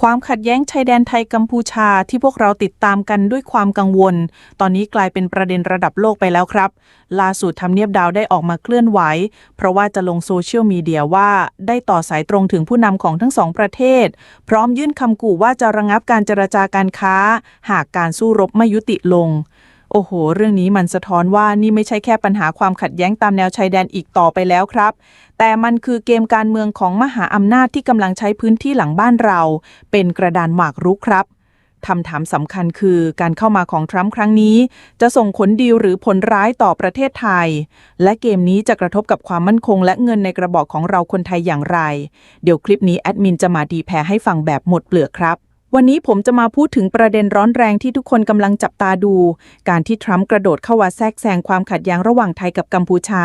ความขัดแย้งชายแดนไทยกัมพูชาที่พวกเราติดตามกันด้วยความกังวล ตอนนี้กลายเป็นประเด็นระดับโลกไปแล้วครับ ล่าสุดทำเนียบดาวได้ออกมาเคลื่อนไหว เพราะว่าจะลงโซเชียลมีเดียว่าได้ต่อสายตรงถึงผู้นำของทั้งสองประเทศ พร้อมยื่นคำกู่ว่าจะระงับการเจรจาการค้า หากการสู้รบไม่ยุติลง โอ้โห เรื่องนี้มันสะท้อนว่านี่ไม่ใช่แค่ปัญหาความขัดแย้งตามแนวชายแดนอีกต่อไปแล้วครับ แต่มันคือเกมการเมืองของมหาอำนาจที่กำลังใช้พื้นที่หลังบ้านเรา เป็นกระดานหมากรุกครับคำถามสำคัญคือการเข้ามาของทรัมป์ครั้งนี้ จะส่งผลดีหรือผลร้ายต่อประเทศไทย และเกมนี้จะกระทบกับความมั่นคง และเงินในกระบอกของเราคนไทยอย่างไร เดี๋ยวคลิปนี้แอดมินจะมาดีแพรให้ฟังแบบหมดเปลือกครับ วันนี้ผมจะมาพูดถึงประเด็นร้อนแรงที่ทุกคนกำลังจับตาดู การที่ทรัมป์กระโดดเข้ามาแทรกแซงความขัดแย้งระหว่างไทยกับกัมพูชา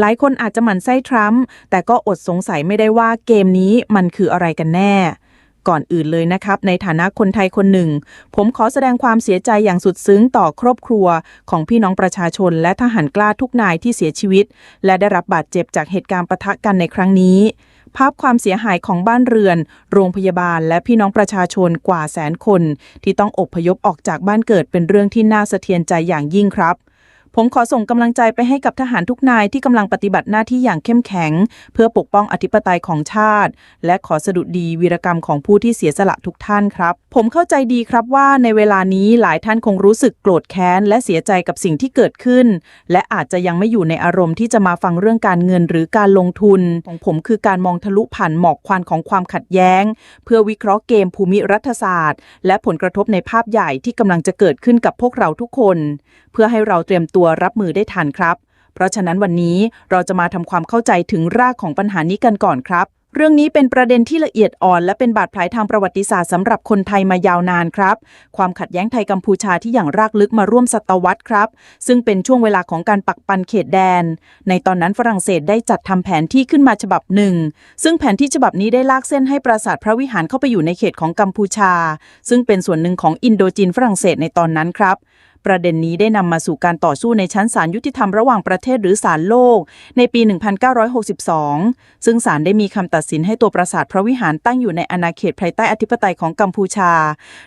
หลายคนอาจจะหมั่นไส้ทรัมป์แต่ก็อดสงสัยไม่ได้ว่าเกมนี้มันคืออะไรกันแน่ก่อนอื่นเลยนะครับ ในฐานะคนไทยคนหนึ่ง ผมขอแสดงความเสียใจอย่างสุดซึ้งต่อครอบครัว ของพี่น้องประชาชน และทหารกล้าทุกนายที่เสียชีวิต และได้รับบาดเจ็บจากเหตุการณ์ปะทะกันในครั้งนี้ ภาพความเสียหายของบ้านเรือน โรงพยาบาล และพี่น้องประชาชนกว่าแสนคน ที่ต้องอบพยพออกจากบ้านเกิดเป็นเรื่องที่น่าสะเทือนใจอย่างยิ่งครับ ผมขอส่งกำลังใจไปให้กับทหารทุกนายที่กำลังปฏิบัติหน้าที่อย่างเข้มแข็ง เพื่อปกป้องอธิปไตยของชาติ และขอสดุดีวีรกรรมของผู้ที่เสียสละทุกท่านครับ ผมเข้าใจดีครับว่าในเวลานี้หลายท่านคงรู้สึกโกรธแค้น และเสียใจกับสิ่งที่เกิดขึ้น และอาจจะยังไม่อยู่ในอารมณ์ที่จะมาฟังเรื่องการเงินหรือการลงทุน ของผมคือการมองทะลุผ่านหมอกควันของความขัดแย้ง เพื่อวิเคราะห์เกมภูมิรัฐศาสตร์ และผลกระทบในภาพใหญ่ที่กำลังจะเกิดขึ้นกับพวกเราทุกคนเพื่อให้เราเตรียมตัวรับมือได้ทันครับ เพราะฉะนั้นวันนี้เราจะมาทำความเข้าใจถึงรากของปัญหานี้กันก่อนครับ เรื่องนี้เป็นประเด็นที่ละเอียดอ่อน และเป็นบาดแผลทางประวัติศาสตร์สำหรับคนไทยมายาวนานครับ ความขัดแย้งไทยกัมพูชาที่อย่างรากลึกมาร่วมศตวรรษครับ ซึ่งเป็นช่วงเวลาของการปักปันเขตแดน ในตอนนั้นฝรั่งเศสได้จัดทำแผนที่ขึ้นมาฉบับหนึ่ง ซึ่งแผนที่ฉบับนี้ได้ลากเส้นให้ปราสาทพระวิหารเข้าไปอยู่ในเขตของกัมพูชา ซึ่งเป็นส่วนหนึ่งของอินโดจีนฝรั่งเศสในตอนนั้นครับ ประเด็นนี้ได้นำมาสู่การต่อสู้ในชั้นศาลยุติธรรมระหว่างประเทศหรือศาลโลก ในปี 1962 ซึ่งศาลได้มีคำตัดสินให้ตัวปราสาทพระวิหารตั้งอยู่ในอาณาเขตภายใต้อธิปไตยของกัมพูชา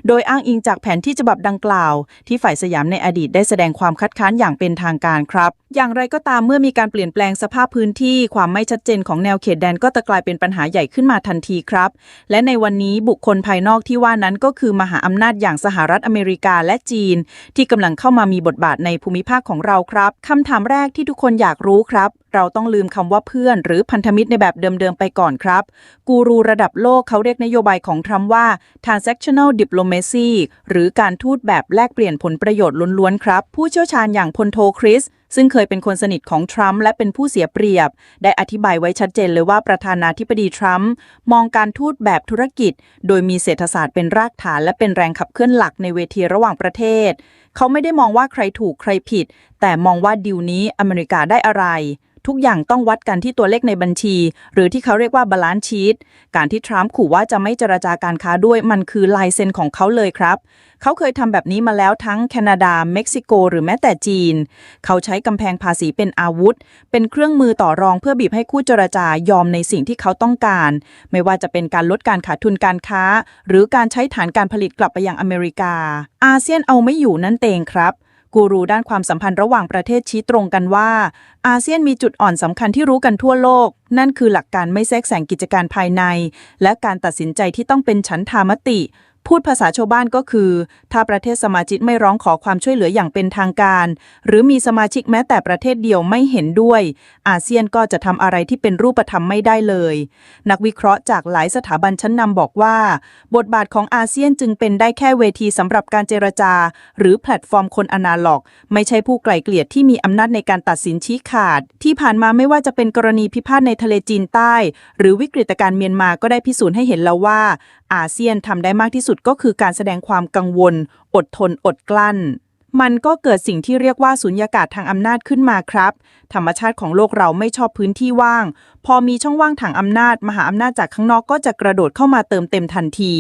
โดยอ้างอิงจากแผนที่ฉบับดังกล่าว ที่ฝ่ายสยามในอดีตได้แสดงความคัดค้านอย่างเป็นทางการครับ อย่างไรก็ตามเมื่อมีการเปลี่ยนแปลงสภาพพื้นที่ ความไม่ชัดเจนของแนวเขตแดนก็จะกลายเป็นปัญหาใหญ่ขึ้นมาทันทีครับ และในวันนี้บุคคลภายนอกที่ว่านั้นก็คือมหาอำนาจอย่างสหรัฐอเมริกาและจีน ที่กำลังเข้ามามีบทบาทในภูมิภาคของเราครับคำถามแรกที่ทุกคนอยากรู้ครับ เราต้องลืมคำว่าเพื่อน หรือพันธมิตรในแบบเดิมๆไปก่อนครับ กูรูระดับโลกเขาเรียกนโยบายของทรัมป์ว่า transactional diplomacy หรือการทูตแบบแลกเปลี่ยนผลประโยชน์ล้วนๆครับ ผู้เชี่ยวชาญอย่างพลโทคริส ซึ่งเคยเป็นคนสนิทของทรัมป์และเป็นผู้เสียเปรียบ ได้อธิบายไว้ชัดเจนเลยว่าประธานาธิบดีทรัมป์มองการทูตแบบธุรกิจ โดยมีเศรษฐศาสตร์เป็นรากฐาน และเป็นแรงขับเคลื่อนหลักในเวทีระหว่างประเทศ เขาไม่ได้มองว่าใครถูกใครผิด แต่มองว่าดีลนี้อเมริกาได้อะไร ทุกอย่างต้องวัดกันที่ตัวเลขในบัญชี หรือที่เขาเรียกว่าบาลานซ์ชีตการที่ทรัมป์ขู่ว่าจะไม่เจรจาการค้าด้วยมันคือลายเซ็นของเขาเลยครับ เขาเคยทำแบบนี้มาแล้วทั้งแคนาดา เม็กซิโก หรือแม้แต่จีน เขาใช้กำแพงภาษีเป็นอาวุธ เป็นเครื่องมือต่อรองเพื่อบีบให้คู่เจรจายอมในสิ่งที่เขาต้องการ ไม่ว่าจะเป็นการลดการขาดทุนการค้า หรือการใช้ฐานการผลิตกลับไปยังอเมริกา อาเซียนเอาไม่อยู่นั่นเองครับ กูรูด้านความสัมพันธ์ระหว่างประเทศชี้ตรงกันว่า อาเซียนมีจุดอ่อนสำคัญที่รู้กันทั่วโลก นั่นคือหลักการไม่แทรกแซงกิจการภายใน และการตัดสินใจที่ต้องเป็นฉันทามติ พูดภาษาชาวบ้านก็คือ ถ้าประเทศสมาชิกไม่ร้องขอความช่วยเหลืออย่างเป็นทางการ หรือมีสมาชิกแม้แต่ประเทศเดียวไม่เห็นด้วย อาเซียนก็จะทำอะไรที่เป็นรูปธรรมไม่ได้เลย นักวิเคราะห์จากหลายสถาบันชั้นนำบอกว่า บทบาทของอาเซียนจึงเป็นได้แค่เวทีสำหรับการเจรจา หรือแพลตฟอร์มคนอนาล็อก ไม่ใช่ผู้ไกล่เกลี่ยที่มีอำนาจในการตัดสินชี้ขาด ที่ผ่านมาไม่ว่าจะเป็นกรณีพิพาทในทะเลจีนใต้ หรือวิกฤตการเมียนมาก็ได้พิสูจน์ให้เห็นแล้วว่า อาเซียนทำได้มากที่สุดสุดก็คือการแสดงความกังวล อดทนอดกลั้น มันก็เกิดสิ่งที่เรียกว่าสุญญากาศทางอำนาจขึ้นมาครับ ธรรมชาติของโลกเราไม่ชอบพื้นที่ว่าง พอมีช่องว่างทางอำนาจ มหาอำนาจจากข้างนอกก็จะกระโดดเข้ามาเติมเต็มทันที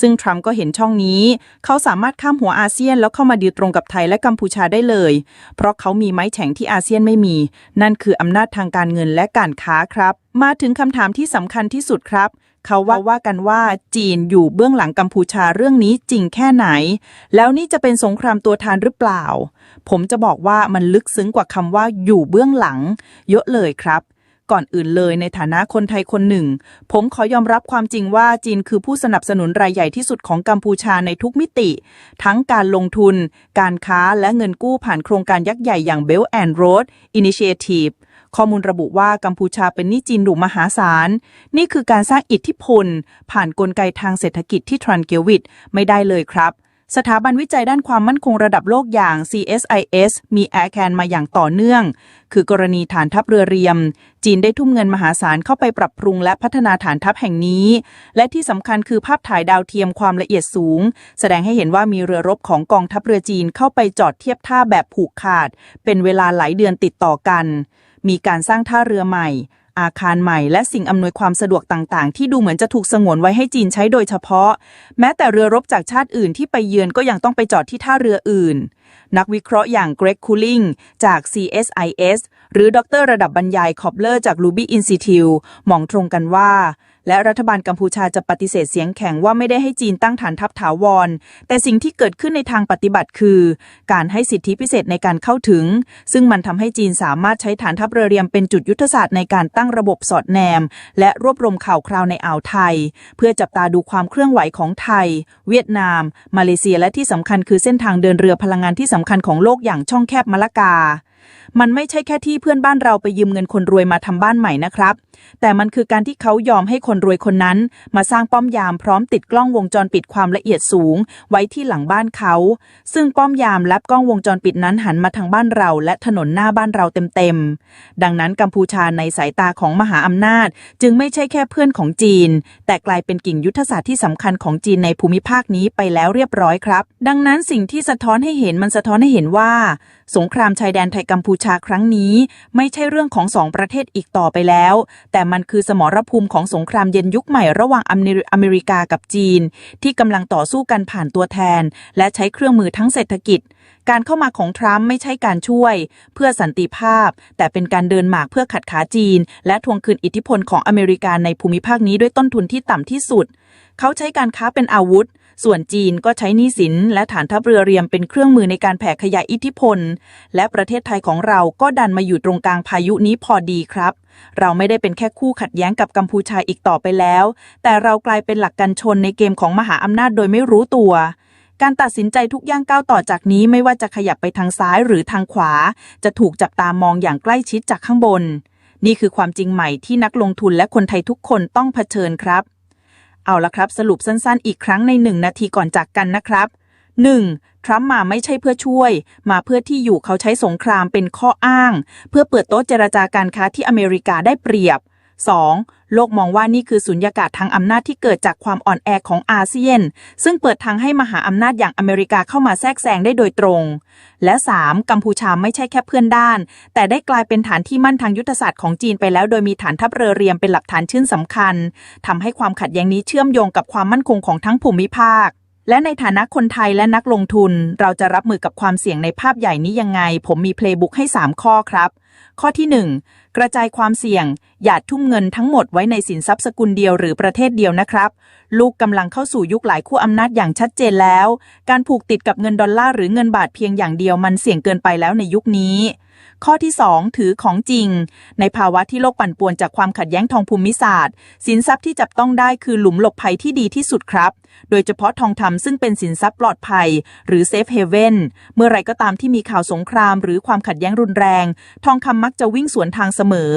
ซึ่งทรัมป์ก็เห็นช่องนี้ เขาสามารถข้ามหัวอาเซียนแล้วเข้ามาดีลตรงกับไทยและกัมพูชาได้เลย เพราะเขามีไม้แข็งที่อาเซียนไม่มี นั่นคืออำนาจทางการเงินและการค้าครับ มาถึงคำถามที่สำคัญที่สุดครับ เขาว่าว่ากันว่าจีนอยู่เบื้องหลังกัมพูชาเรื่องนี้จริงแค่ไหน แล้วนี่จะเป็นสงครามตัวทานหรือเปล่า ผมจะบอกว่ามันลึกซึ้งกว่าคำว่าอยู่เบื้องหลัง เยอะเลยครับก่อนอื่นเลยในฐานะคนไทยคนหนึ่ง ผมขอยอมรับความจริงว่าจีนคือผู้สนับสนุนรายใหญ่ที่สุดของกัมพูชาในทุกมิติ ทั้งการลงทุน การค้าและเงินกู้ผ่านโครงการยักษ์ใหญ่อย่าง Belt and Road Initiative ข้อมูลระบุว่ากัมพูชาเป็นหนี้จีนหลุมหาศาล นี่คือการสร้างอิทธิพล ผ่านนกลไกทางเศรษฐกิจที่ทรันเกวิดไม่ได้เลยครับสถาบันวิจัยด้านความมั่นคงระดับโลกอย่าง CSIS มีแอร์แคนมาอย่างต่อเนื่อง คือกรณีฐานทัพเรือเรียม จีนได้ทุ่มเงินมหาศาลเข้าไปปรับปรุงและพัฒนาฐานทัพแห่งนี้ และที่สำคัญคือภาพถ่ายดาวเทียมความละเอียดสูง แสดงให้เห็นว่ามีเรือรบของกองทัพเรือจีนเข้าไปจอดเทียบท่าแบบผูกขาด เป็นเวลาหลายเดือนติดต่อกัน มีการสร้างท่าเรือใหม่ อาคารใหม่ และสิ่งอำนวยความสะดวกต่างๆ ที่ดูเหมือนจะถูกสงวนไว้ให้จีนใช้โดยเฉพาะ แม้แต่เรือรบจากชาติอื่นที่ไปเยือนก็ยังต้องไปจอดที่ท่าเรืออื่น นักวิเคราะห์อย่างเกรกคูลิงจาก CSIS หรือดรระดับบรรยายคอบเลอร์จาก Ruby Institute มองตรงกันว่า และรัฐบาลกัมพูชาจะปฏิเสธเสียงแข็งว่าไม่ได้ให้จีนตั้งฐานทัพถาวร แต่สิ่งที่เกิดขึ้นในทางปฏิบัติคือ การให้สิทธิพิเศษในการเข้าถึง ซึ่งมันทำให้จีนสามารถใช้ฐานทัพเรือเรียมเป็นจุดยุทธศาสตร์ในการตั้งระบบสอดแนม และรวบรวมข่าวคราวในอ่าวไทย เพื่อจับตาดูความเคลื่อนไหวของไทย เวียดนาม มาเลเซียและที่สำคัญคือเส้นทางเดินเรือพลังงานที่สำคัญของโลกอย่างช่องแคบมะละกา มันไม่ใช่แค่ที่เพื่อนบ้านเราไปยืมเงินคนรวยมาทำบ้านใหม่นะครับ แต่มันคือการที่เขายอมให้คนรวยคนนั้น มาสร้างป้อมยามพร้อมติดกล้องวงจรปิดความละเอียดสูง ไว้ที่หลังบ้านเขา ซึ่งป้อมยามและกล้องวงจรปิดนั้นหันมาทางบ้านเรา และถนนหน้าบ้านเราเต็มๆ ดังนั้นกัมพูชาในสายตาของมหาอำนาจ จึงไม่ใช่แค่เพื่อนของจีน แต่กลายเป็นกิ่งยุทธศาสตร์ที่สำคัญของจีนในภูมิภาคนี้ไปแล้วเรียบร้อยครับ ดังนั้นสิ่งที่สะท้อนให้เห็นมันสะท้อนให้เห็นว่า สงครามชายแดนไทยกัมพูชาครั้งนี้ ไม่ใช่เรื่องของสองประเทศอีกต่อไปแล้ว แต่มันคือสมรภูมิของสงครามเย็นยุคใหม่ระหว่างอเมริกากับจีน ที่กำลังต่อสู้กันผ่านตัวแทน และใช้เครื่องมือทั้งเศรษฐกิจ การเข้ามาของทรัมป์ไม่ใช่การช่วย เพื่อสันติภาพ แต่เป็นการเดินหมากเพื่อขัดขาจีน และทวงคืนอิทธิพลของอเมริกาในภูมิภาคนี้ด้วยต้นทุนที่ต่ำที่สุด เขาใช้การค้าเป็นอาวุธ ส่วนจีนก็ใช้หนี้สินและฐานทัพเรือเรียมเป็นเครื่องมือในการแผ่ขยายอิทธิพล และประเทศไทยของเราก็ดันมาอยู่ตรงกลางพายุนี้พอดีครับ เราไม่ได้เป็นแค่คู่ขัดแย้งกับกัมพูชาอีกต่อไปแล้ว แต่เรากลายเป็นหลักกันชนในเกมของมหาอำนาจโดยไม่รู้ตัวการตัดสินใจทุกย่างก้าวต่อจากนี้ไม่ว่าจะขยับไปทางซ้ายหรือทางขวา จะถูกจับตามองอย่างใกล้ชิดจากข้างบน นี่คือความจริงใหม่ที่นักลงทุนและคนไทยทุกคนต้องเผชิญครับ เอาละครับ สรุปสั้นๆ อีกครั้งในหนึ่งนาทีก่อนจากกันนะครับ 1. ทรัมป์มาไม่ใช่เพื่อช่วย มาเพื่อที่อยู่เขาใช้สงครามเป็นข้ออ้าง เพื่อเปิดโต๊ะเจรจาการค้าที่อเมริกาได้เปรียบ 2. โลกมองว่านี่คือสุญญากาศทางอำนาจที่เกิดจากความอ่อนแอของอาเซียน ซึ่งเปิดทางให้มหาอำนาจอย่างอเมริกาเข้ามาแทรกแซงได้โดยตรง และ 3. กัมพูชาไม่ใช่แค่เพื่อนด้าน แต่ได้กลายเป็นฐานที่มั่นทางยุทธศาสตร์ของจีนไปแล้วโดยมีฐานทัพเรือเรียมเป็นหลักฐานชื่นสำคัญทำให้ความขัดแย้งนี้เชื่อมโยงกับความมั่นคงของทั้งภูมิภาค และในฐานะคนไทยและนักลงทุน เราจะรับมือกับความเสี่ยงในภาพใหญ่นี้ยังไง ผมมีเพลย์บุ๊กให้ 3 ข้อครับ ข้อที่ 1 กระจายความเสี่ยง อย่าทุ่มเงินทั้งหมดไว้ในสินทรัพย์สกุลเดียวหรือประเทศเดียวนะครับ ลูกกำลังเข้าสู่ยุคหลายขั้วอำนาจอย่างชัดเจนแล้ว การผูกติดกับเงินดอลลาร์หรือเงินบาทเพียงอย่างเดียวมันเสี่ยงเกินไปแล้วในยุคนี้ข้อที่ 2 ถือของจริง ในภาวะที่โลกปั่นป่วนจากความขัดแย้งทองภูมิศาสตร์ สินทรัพย์ที่จับต้องได้คือหลุมหลบภัยที่ดีที่สุดครับโดยเฉพาะทองคำซึ่งเป็นสินทรัพย์ปลอดภัย หรือเซฟเฮเว่นเมื่อไรก็ตามที่มีข่าวสงครามหรือความขัดแย้งรุนแรง ทองคำมักจะวิ่งสวนทางเสมอ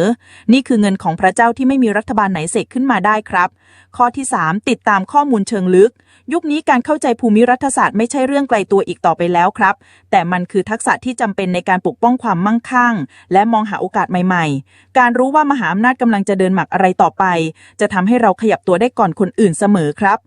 นี่คือเงินของพระเจ้าที่ไม่มีรัฐบาลไหนเสกขึ้นมาได้ครับ ข้อที่ 3 ติดตามข้อมูลเชิงลึก ยุคนี้การเข้าใจภูมิรัฐศาสตร์ไม่ใช่เรื่องไกลตัวอีกต่อไปแล้วครับ แต่มันคือทักษะที่จำเป็นในการปกป้องความมั่งคั่ง และมองหาโอกาสใหม่ ๆ การรู้ว่ามหาอำนาจกำลังจะเดินหมักอะไรต่อไป จะทำให้เราขยับตัวได้ก่อนคนอื่นเสมอครับ